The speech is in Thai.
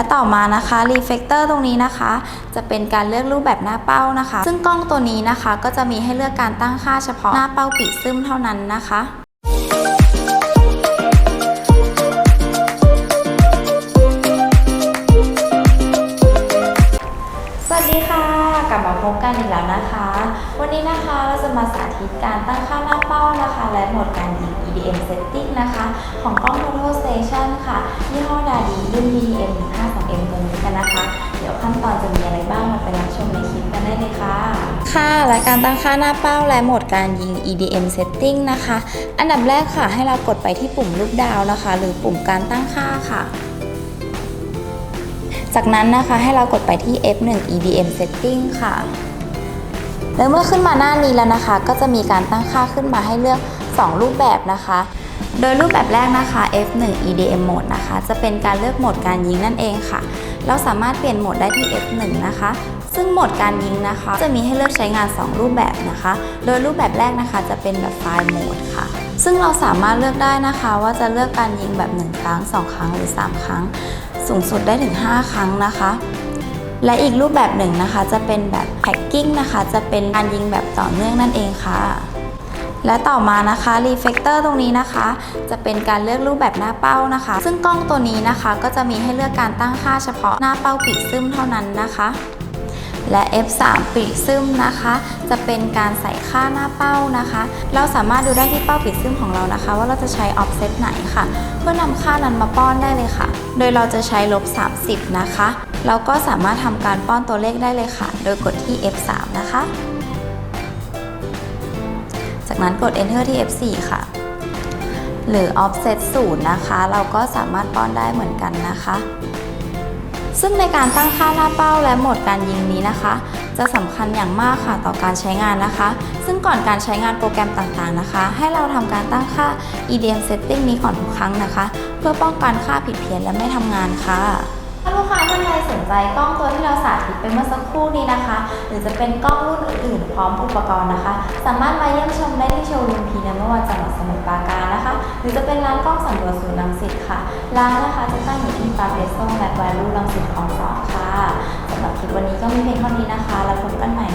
และต่อมานะคะรีเฟกเตอร์ตรงนี้นะคะ จะเป็นการเลือกรูปแบบหน้าเป้านะคะ ซึ่งกล้องตัวนี้นะคะก็จะมีให้เลือกการตั้งค่าเฉพาะหน้าเป้าปีซึมเท่านั้นนะคะกลับมาพบกันอีกแล้วนะคะ วันนี้นะคะเราจะมาสาธิตการตั้งค่าหน้าเป้านะคะ และโหมดการยิง EDM setting นะคะ ของกล้อง Total Station ค่ะยี่ห้อดาดีรุ่น BDM 1 5 ค่ะค่ะและการตั้งค่าหน้าเป้าและโหมดการยิง EDM setting นะคะ อันดับแรกค่ะให้เรากดไปที่ปุ่มรูปดาวนะคะ หรือปุ่มการตั้งค่าค่ะ จากนั้นนะคะให้เรากดไปที่ F1 EDM setting ค่ะแล้วเมื่อขึ้นมาหน้านี้แล้วนะคะ ก็จะมีการตั้งค่าขึ้นมาให้เลือก 2 รูปแบบนะคะ โดยรูปแบบแรกนะคะ F1 EDM mode นะคะ จะเป็นการเลือกโหมดการยิงนั่นเองค่ะ เราสามารถเปลี่ยนโหมดได้ที่ F1 นะคะ ซึ่งโหมดการยิงนะคะ จะมีให้เลือกใช้งาน 2 รูปแบบนะคะ โดยรูปแบบแรกนะคะจะเป็นแบบไฟล์โหมดค่ะ ซึ่งเราสามารถเลือกได้นะคะ ว่าจะเลือกการยิงแบบ 1 ครั้ง 2 ครั้งหรือ 3 ครั้ง สูงสุดได้ถึง 5 ครั้งนะคะและอีกรูปแบบหนึ่งนะคะจะเป็นแบบแพ็กกิ้งนะคะ จะเป็นการยิงแบบต่อเนื่องนั่นเองค่ะ และต่อมานะคะรีเฟกเตอร์ตรงนี้นะคะ จะเป็นการเลือกรูปแบบหน้าเป้านะคะ ซึ่งกล้องตัวนี้นะคะ ก็จะมีให้เลือกการตั้งค่าเฉพาะหน้าเป้าปิดซึมเท่านั้นนะคะ และ F3 ปิดซึมนะคะ จะเป็นการใส่ค่าหน้าเป้านะคะ เราสามารถดูได้ที่เป้าปิดซึมของเรานะคะ ว่าเราจะใช้ offset ไหนค่ะ เพื่อนำค่านั้นมาป้อนได้เลยค่ะ โดยเราจะใช้ลบ 30 นะคะ เราก็สามารถทำการป้อนตัวเลขได้เลยค่ะ โดยกดที่ F3 นะคะ จากนั้นกด enter ที่ F4 ค่ะหรือ offset 0นะคะ เราก็สามารถป้อนได้เหมือนกันนะคะ ซึ่งในการตั้งค่าหน้าเป้าและโหมดการยิงนี้นะคะ จะสำคัญอย่างมากค่ะต่อการใช้งานนะคะ ซึ่งก่อนการใช้งานโปรแกรมต่างๆนะคะ ให้เราทำการตั้งค่า EDM setting นี้ก่อนทุกครั้งนะคะ เพื่อป้องกันค่าผิดเพี้ยนและไม่ทำงานค่ะถ้าลูกค้าท่านใดสนใจกล้องตัวที่เราสาธิตไปเมื่อสักครู่นี้นะคะ หรือจะเป็นกล้องรุ่นอื่นๆ พร้อมอุปกรณ์นะคะ สามารถมาเยี่ยมชมได้ที่โชว์รูมพีนเมื่อวันจังหวัดสมุทรปราการนะคะ หรือจะเป็นร้านกล้องสำรวจศูนย์รังสิต ค่ะ ร้านนะคะจะตั้งอยู่ที่ปาเปโซและวาลูลังสิตของสองค่ะสำหรับคลิปวันนี้ก็มีเพียงเท่านี้นะคะ แล้วพบกันใหม่